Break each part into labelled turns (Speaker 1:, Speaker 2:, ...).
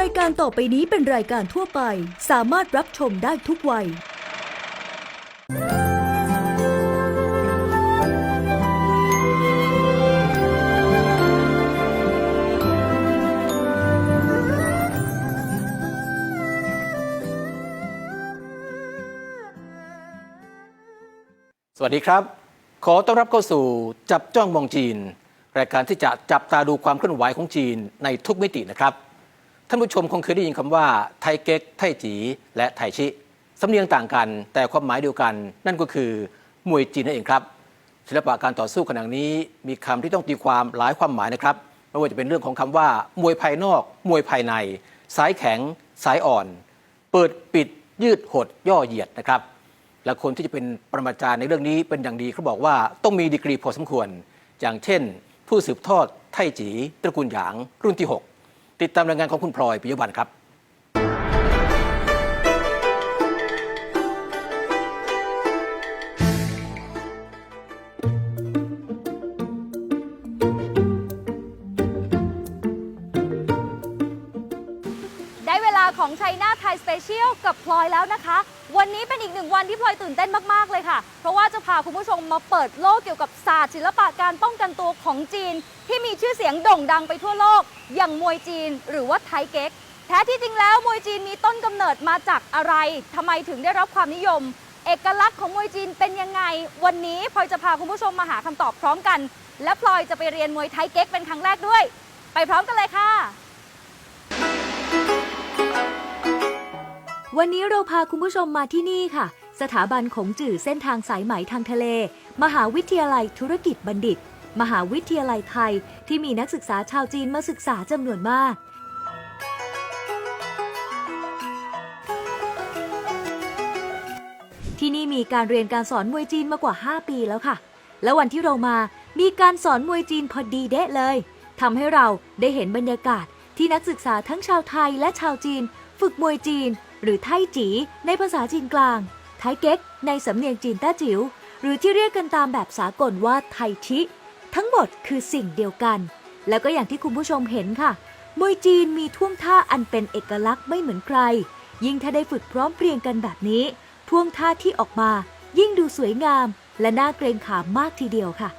Speaker 1: รายการต่อไปนี้เป็นรายการทั่วไป สามารถรับชมได้ทุกวัย
Speaker 2: สวัสดีครับ ขอต้อนรับเข้าสู่จับจ้องมองจีน รายการที่จะจับตาดูความเคลื่อนไหวของจีนในทุกมิตินะครับ ท่านผู้ชมคงเคยได้ยินคำว่าไทเก๊กไทจีและไทชิสำเนียงต่างกัน แต่ความหมายเดียวกัน นั่นก็คือมวยจีนนั่นเองครับศิลปะการต่อสู้ขนาดนี้มีคำที่ต้องตีความหลายความหมายนะครับไม่ว่าจะเป็นเรื่องของคำว่า มวยภายนอก มวยภายใน สายแข็ง สายอ่อน เปิดปิด ยืดหด ย่อเหยียดนะครับ และคนที่จะเป็นปรมาจารย์ในเรื่องนี้เป็นอย่างดีเขาบอกว่าต้องมีดีกรีพอสมควร อย่างเช่น ผู้สืบทอดไทจีตระกูลหยางรุ่นที่ 6 ติดตามรายงานของคุณพลอยปิยบันครับ
Speaker 3: ปเชียลกับพลอยแล้วนะคะ วันนี้เป็นอีกหนึ่งวันที่พลอยตื่นเต้นมากๆเลยค่ะ เพราะว่าจะพาคุณผู้ชมมาเปิดโลกเกี่ยวกับศาสตร์ศิลปะการป้องกันตัวของจีน ที่มีชื่อเสียงโด่งดังไปทั่วโลก อย่างมวยจีน หรือว่าไทเก๊กแท้ที่จริงแล้วมวยจีนมีต้นกำเนิดมาจากอะไรทำไมถึงได้รับความนิยม เอกลักษณ์ของมวยจีนเป็นยังไง วันนี้พลอยจะพาคุณผู้ชมมาหาคำตอบพร้อมกัน และพลอยจะไปเรียนมวยไทเก๊กเป็นครั้งแรกด้วย ไปพร้อมกันเลยค่ะ
Speaker 1: วันนี้เราพาคุณผู้ชมมาที่นี่ค่ะ สถาบันของจื่อเส้นทางสายไหมทางทะเล มหาวิทยาลัยธุรกิจบัณฑิต มหาวิทยาลัยไทย ที่มีนักศึกษาชาวจีนมาศึกษาจำนวนมาก ที่นี่มีการเรียนการสอนมวยจีนมากว่า 5 ปีแล้วค่ะ แล้ววันที่เรามามีการสอนมวยจีนพอดีเดะเลยทำให้เราได้เห็นบรรยากาศที่นักศึกษาทั้งชาวไทยและชาวจีน ฝึกมวยจีน หรือไทจีในภาษาจีนกลาง ไทเก๊กในสำเนียงจีนแต้จิ๋ว หรือที่เรียกกันตามแบบสากลว่าไทชิ ทั้งหมดคือสิ่งเดียวกัน แล้วก็อย่างที่คุณผู้ชมเห็นค่ะ มวยจีนมีท่วงท่าอันเป็นเอกลักษณ์ไม่เหมือนใคร ยิ่งถ้าได้ฝึกพร้อมเพรียงกันแบบนี้ ท่วงท่าที่ออกมา ยิ่งดูสวยงาม และน่าเกรงขามมากทีเดียวค่ะ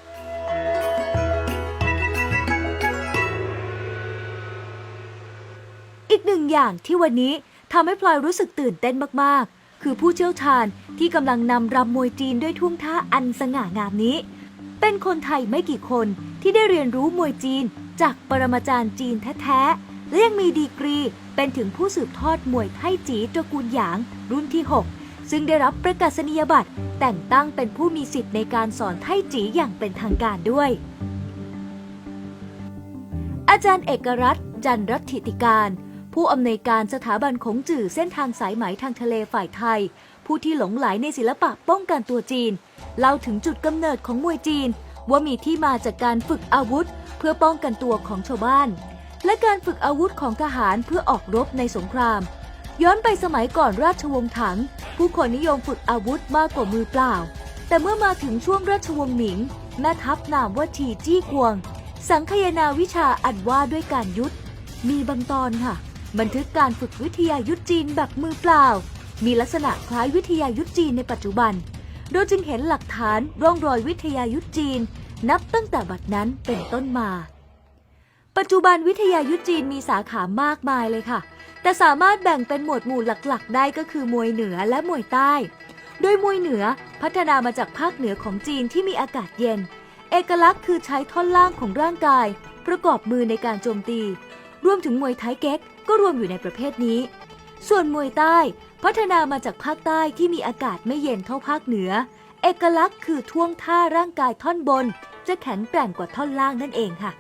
Speaker 1: อีกหนึ่งอย่างที่วันนี้ ทำให้พลอยรู้สึกตื่นเต้นมากๆ คือผู้เชี่ยวชาญที่กำลังนำรำมวยจีนด้วยท่วงท่าอันสง่างามนี้ เป็นคนไทยไม่กี่คนที่ได้เรียนรู้มวยจีนจากปรมาจารย์จีนแท้ๆและยังมีดีกรีเป็นถึงผู้สืบทอดมวยไทจีตระกูลหยางรุ่นที่ 6 ซึ่งได้รับประกาศนียบัตร แต่งตั้งเป็นผู้มีสิทธิ์ในการสอนไทจีอย่างเป็นทางการด้วย อาจารย์เอกรัตน์จันร์รัตถิติการ ผู้อำนวยการสถาบันขงจื่อเส้นทางสายไหมทางทะเลฝ่ายไทย ผู้ที่หลงไหลในศิลปะป้องกันตัวจีน เล่าถึงจุดกำเนิดของมวยจีน ว่ามีที่มาจากการฝึกอาวุธ เพื่อป้องกันตัวของชาวบ้าน และการฝึกอาวุธของทหารเพื่อออกรบในสงคราม ย้อนไปสมัยก่อนราชวงศ์ถัง ผู้คนนิยมฝึกอาวุธมากกว่ามือเปล่า แต่เมื่อมาถึงช่วงราชวงศ์หมิง แม่ทัพนามว่าทีจี้กวง สังคายนาวิชาอันว่าด้วยการยุทธมีบางตอนค่ะ บันทึกการฝึกวิทยายุทธจีนแบบมือเปล่า มีลักษณะคล้ายวิทยายุทธจีนในปัจจุบัน โดยจึงเห็นหลักฐานร่องรอยวิทยายุทธจีน นับตั้งแต่บัดนั้นเป็นต้นมา ปัจจุบันวิทยายุทธจีนมีสาขามากมายเลยค่ะ แต่สามารถแบ่งเป็นหมวดหมู่หลักๆ ได้ก็คือมวยเหนือและมวยใต้ โดยมวยเหนือพัฒนามาจากภาคเหนือของจีนที่มีอากาศเย็น เอกลักษณ์คือใช้ท่อนล่างของร่างกาย ประกอบมือในการโจมตี รวมถึงมวยไทยเก๊ก ก็รวมอยู่ในประเภทนี้ ส่วนมวยใต้พัฒนามาจากภาคใต้ที่มีอากาศไม่เย็นเท่าภาคเหนือ เอกลักษณ์คือท่วงท่าร่างกายท่อนบน จะแข็งแกร่งกว่าท่อนล่างนั่นเองค่ะ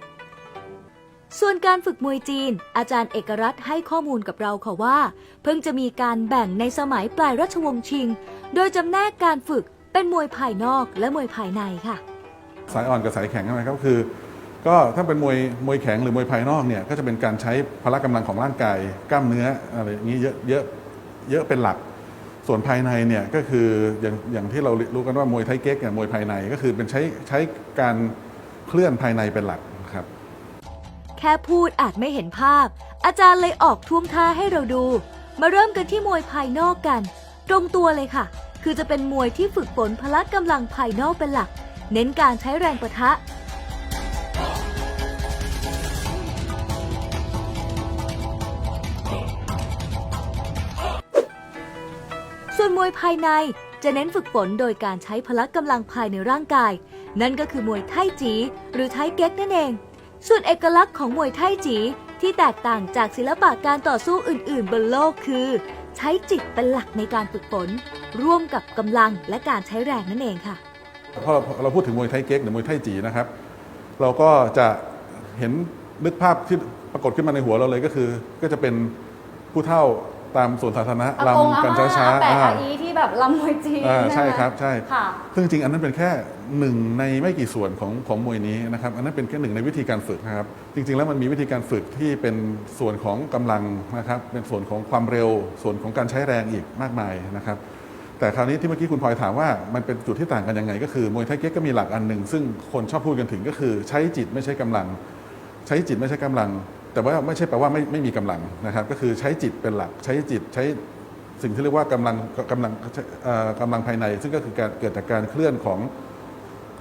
Speaker 1: ส่วนการฝึกมวยจีน อาจารย์เอกรัตน์ให้ข้อมูลกับเราค่ะว่า เพิ่งจะมีการแบ่งในสมัยปลายรัชวงศ์ชิง โดยจำแนกการฝึกเป็นมวยภายนอกและมวยภายในค่ะ
Speaker 4: สายอ่อนกับสายแข็งใช่ไหมครับคือ ก็ถ้าเป็นมวยมวยแข็งหรือมวยภายนอกเนี่ยก็จะเป็นการใช้พละกำลังของร่างกายกล้ามเนื้ออะไรอย่างนี้เยอะเยอะเยอะเป็นหลัก ส่วนภายในเนี่ยก็คืออย่างอย่างที่เรารู้กันว่ามวยไทเก๊กเนี่ยมวยภายในก็คือเป็นใช้ใช้การเคลื่อนภายในเป็นหลักครับ
Speaker 1: แค่พูดอาจไม่เห็นภาพ อาจารย์เลยออกท่วงท่าให้เราดู มาเริ่มกันที่มวยภายนอกกัน ตรงตัวเลยค่ะ คือจะเป็นมวยที่ฝึกฝนพละกำลังภายนอกเป็นหลัก เน้นการใช้แรงประทะ วนมวยภายในจะเน้นฝึกฝนโดยการใช้พละกำลังภายในร่างกาย นั่นก็คือมวยไทจีหรือไทเก๊กนั่นเอง ส่วนเอกลักษณ์ของมวยไทจีที่แตกต่างจากศิลปะการต่อสู้อื่น ๆ บนโลกคือ ใช้จิตเป็นหลักในการฝึกฝน ร่วมกับกำลังและการใช้แรงนั่นเองค่ะ
Speaker 4: พอเราพูดถึงมวยไทยเก๊กหรือมวยไทยจีนะครับ เราก็จะเห็นนึกภาพที่ปรากฏขึ้นมาในหัวเราเลยก็คือ ก็จะเป็นผู้เฒ่า ตามสวนสาธารณะ
Speaker 3: อากง
Speaker 4: ลำกัน
Speaker 3: อาม่า
Speaker 4: ช้า
Speaker 3: อาแปะ
Speaker 4: ๆอ่า
Speaker 3: อาอีที่แบบลำมวยจีน
Speaker 4: อ่าใช่
Speaker 3: ไหม
Speaker 4: ครับใช่
Speaker 3: ค่ะ
Speaker 4: ซึ่งจริงๆอันนั้นเป็นแค่หนึ่งในไม่กี่ส่วนของของมวยนี้นะครับอันนั้นเป็นแค่หนึ่งในวิธีการฝึกนะครับ จริง ๆ แล้วมันมีวิธีการฝึกที่เป็นส่วนของกำลังนะครับ เป็นส่วนของความเร็ว ส่วนของการใช้แรงอีกมากมายนะครับ แต่คราวนี้ที่เมื่อกี้คุณพลอยถามว่ามันเป็นจุดที่ต่างกันยังไง ก็คือมวยไทยเก๊กก็มีหลักอันหนึ่งซึ่งคนชอบพูดกันถึงก็คือใช้จิตไม่ใช้กำลัง ใช้จิตไม่ใช้กำลัง แต่ว่าไม่ใช่แปลว่าไม่ไม่มีกำลังนะครับ ก็คือใช้จิตเป็นหลัก ใช้จิตใช้สิ่งที่เรียกว่ากำลังกำลังกำลังภายใน ซึ่งก็คือการเกิดจากการเคลื่อนของ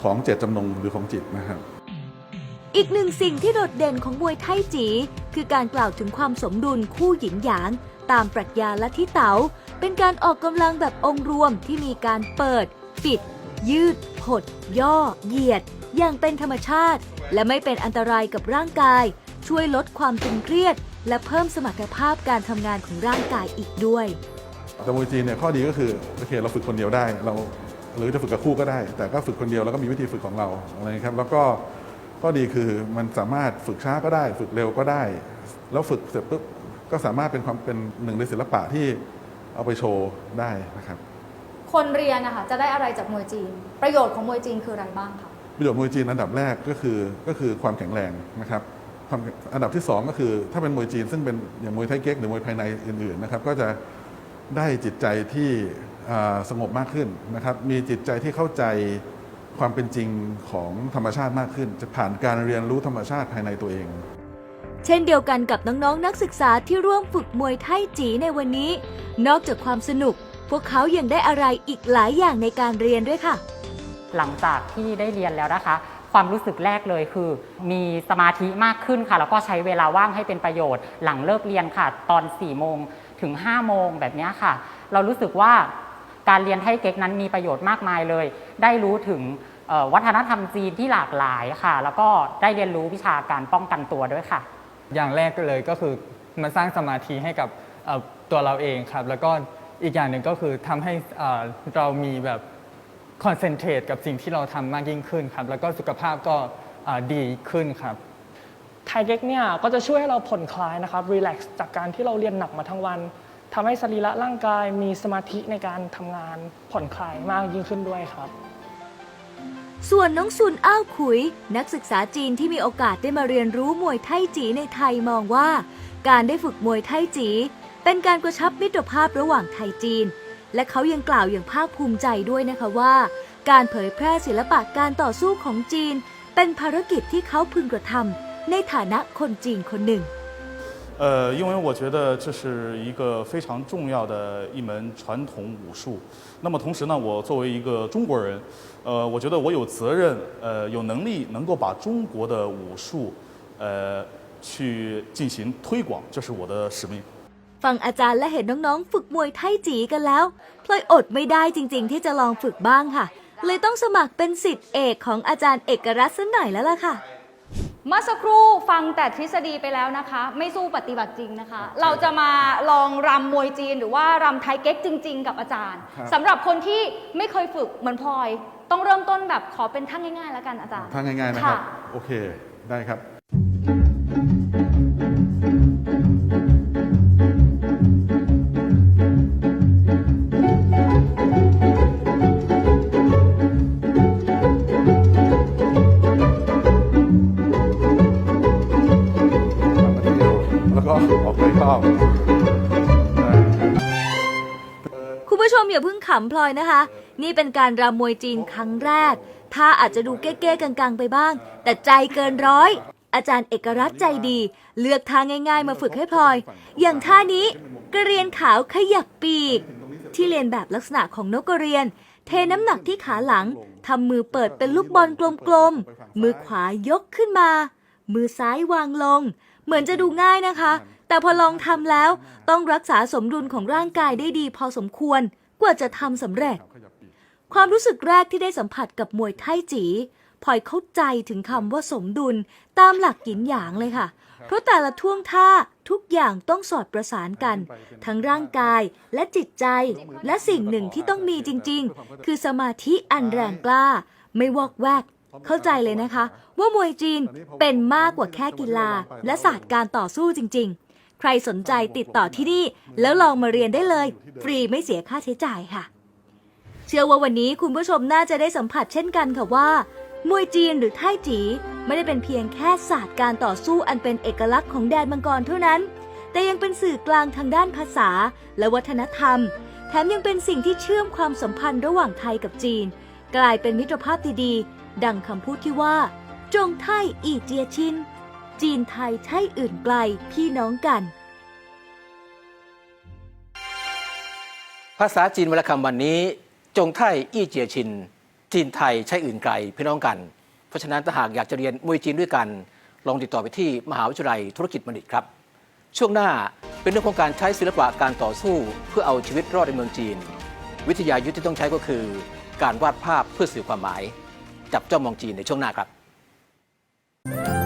Speaker 4: ของเจตจำนงหรือของจิตนะครับ
Speaker 1: อีกหนึ่งสิ่งที่โดดเด่นของมวยไทจี คือการกล่าวถึงความสมดุลคู่หยินหยาง ตามปรัชญาลัทธิเต๋าเป็นการออกกำลังแบบองค์รวมที่มีการเปิด ปิด ยืดหด ย่อ เหยียด อย่างเป็นธรรมชาติ และไม่เป็นอันตรายกับร่างกาย ช่วยลดความตึงเครียด และเพิ่มสมรรถภาพการทำงานของร่างกายอีกด้วย
Speaker 4: แต่มวยจีนเนี่ยข้อดีก็คือโอเคเราฝึกคนเดียวได้ เราหรือจะฝึกกับคู่ก็ได้ แต่ก็ฝึกคนเดียวแล้วก็มีวิธีฝึกของเราอะไรนะครับแล้วก็ข้อดีคือมันสามารถฝึกช้าก็ได้ ฝึกเร็วก็ได้ แล้วฝึกเสร็จปุ๊บก็สามารถเป็นความเป็นหนึ่งในศิลปะที่เอาไปโชว์ได้นะครับ
Speaker 3: คนเรียนนะคะจะได้อะไรจากมวยจีน ประโยชน์ของมวยจีนคืออะไรบ้างคะ
Speaker 4: ประโยชน์มวยจีนอันดับแรกก็คือก็คือความแข็งแรงนะครับอันดับที่สองก็คือถ้าเป็นมวยจีนซึ่งเป็นอย่างมวยไทยเก๊กหรือมวยภายในอื่นๆนะครับก็จะได้จิตใจที่สงบมากขึ้นนะครับมีจิตใจที่เข้าใจความเป็นจริงของธรรมชาติมากขึ้น จะผ่านการเรียนรู้ธรรมชาติภายในตัวเอง
Speaker 1: เช่นเดียวกันกับน้องๆนนักศึกษาที่ร่วมฝึกมวยไทจีในวันนี้ นอกจากความสนุก พวกเขายังได้อะไรอีกหลายอย่างในการเรียนด้วยค่ะ
Speaker 5: หลังจากที่ได้เรียนแล้วนะคะ ความรู้สึกแรกเลยคือ มีสมาธิมากขึ้นค่ะ แล้วก็ใช้เวลาว่างให้เป็นประโยชน์ หลังเลิกเรียนค่ะ ตอน4ี่โมงถึง5้าโมงแบบนี้ค่ะ เรารู้สึกว่าการเรียนไทยเก๊กนั้นมีประโยชน์มากมายเลย ได้รู้ถึงวัฒนธรรมจีนที่หลากหลายค่ะ แล้วก็ได้เรียนรู้วิชาการป้องกันตัวด้วยค่ะ
Speaker 6: อย่างแรกเลยก็คือมันสร้างสมาธิให้กับตัวเราเองครับ แล้วก็อีกอย่างหนึ่งก็คือทำให้เรามีแบบ คอนเซนเทรตกับสิ่งที่เราทำมากยิ่งขึ้นครับ แล้วก็สุขภาพก็เอ่อดีขึ้นครับ
Speaker 7: ไทเก๊กเนี่ยก็จะช่วยให้เราผ่อนคลายนะครับรีแลกซ์จากการที่เราเรียนหนักมาทั้งวันทำให้สรีระร่างกายมีสมาธิในการทำงานผ่อนคลายมากยิ่งขึ้นด้วยครับ
Speaker 1: ส่วนน้องซุนอ้าวขุย นักศึกษาจีนที่มีโอกาสได้มาเรียนรู้มวยไทจีในไทยมองว่า การได้ฝึกมวยไทจี เป็นการกระชับมิตรภาพระหว่างไทยจีน และเขายังกล่าวอย่างภาคภูมิใจด้วยนะคะว่า การเผยแพร่ศิลปะการต่อสู้ของจีน เป็นภารกิจที่เขาพึงกระทำในฐานะคนจีนคนหนึ่ง
Speaker 8: 呃，因为我觉得这是一个非常重要的一门传统武术。那么同时呢，我作为一个中国人，呃，我觉得我有责任，呃，有能力能够把中国的武术，呃，去进行推广，这是我的使命。
Speaker 1: ฟังอาจารย์และเห็นน้องๆ ฝึกมวยไทจีกันแล้วพลอยอดไม่ได้จริงๆ ที่จะลองฝึกบ้างค่ะ เลยต้องสมัครเป็นสิทธิ์เอกของอาจารย์เอกรัตน์สักหน่อยแล้วล่ะค่ะ
Speaker 3: เมื่อสักครู่ฟังแต่ทฤษฎีไปแล้วนะคะ ไม่สู้ปฏิบัติจริงนะคะ เราจะมาลองรำมวยจีนหรือว่ารำไทยเก๊กจริง ๆ กับอาจารย์
Speaker 4: ครับ
Speaker 3: สำหรับคนที่ไม่เคยฝึกเหมือนพลอย ต้องเริ่มต้นแบบขอเป็นท่าง่ายๆแล้วกันอาจารย์
Speaker 4: ทางง่ายๆนะครับ
Speaker 3: ค่ะ
Speaker 4: โอเค ได้ครับ แล้วก็ออกไปรอบ
Speaker 1: คุณผู้ชมอย่าเพิ่งขำพลอยนะคะ นี่เป็นการรำมวยจีนครั้งแรก ถ้าอาจจะดูเก้ๆกังๆ ไปบ้าง แต่ใจเกินร้อย อาจารย์เอกรัตน์ใจดี เลือกท่าง่ายๆ มาฝึกให้พลอย อย่างท่านี้กระเรียนขาวขยับปีก ที่เรียนแบบลักษณะของนกกระเรียน เทน้ำหนักที่ขาหลังทำมือเปิดเป็นลูกบอลกลมๆ มือขวายกขึ้นมา มือซ้ายวางลง เหมือนจะดูง่ายนะคะ แต่พอลองทำแล้วต้องรักษาสมดุลของร่างกายได้ดีพอสมควรกว่าจะทำสำเร็จ ความรู้สึกแรกที่ได้สัมผัสกับมวยไทจีพลอยเข้าใจถึงคำว่าสมดุลตามหลักหยินหยางเลยค่ะ เพราะแต่ละท่วงท่าทุกอย่างต้องสอดประสานกัน ทั้งร่างกายและจิตใจ และสิ่งหนึ่งที่ต้องมีจริง ๆ คือสมาธิอันแรงกล้า ไม่วอกแวก เข้าใจเลยนะคะ ว่ามวยจีนเป็นมากกว่าแค่กีฬา และศาสตร์การต่อสู้จริง ๆ ใครสนใจติดต่อที่นี่ แล้วลองมาเรียนได้เลย ฟรีไม่เสียค่าใช้จ่ายค่ะ เชื่อว่าวันนี้คุณผู้ชมน่าจะได้สัมผัสเช่นกันค่ะว่า มวยจีนหรือไทจีไม่ได้เป็นเพียงแค่ศาสตร์การต่อสู้อันเป็นเอกลักษณ์ของแดนมังกรเท่านั้น แต่ยังเป็นสื่อกลางทางด้านภาษา และวัฒนธรรม แถมยังเป็นสิ่งที่เชื่อมความสัมพันธ์ระหว่างไทยกับจีน กลายเป็นมิตรภาพดีๆ ดังคำพูดที่ว่า จงไทยอีเจียชิน จีนไทยใช่อื่นไกลพี่น้องกัน
Speaker 2: ภาษาจีนวรรณคำวันนี้ จงไทยอี้เจียชิน จีนไทยใช้อื่นไกลพี่น้องกัน เพราะฉะนั้นถ้าหากอยากจะเรียนมวยจีนด้วยกัน ลองติดต่อไปที่มหาวิทยาลัยธุรกิจบัณฑิตครับ ช่วงหน้าเป็นเรื่องของการใช้ศิลปะการต่อสู้ เพื่อเอาชีวิตรอดในเมืองจีน วิทยายุทธที่ต้องใช้ก็คือ การวาดภาพเพื่อสื่อความหมาย จับจ้องมองจีนในช่วงหน้าครับ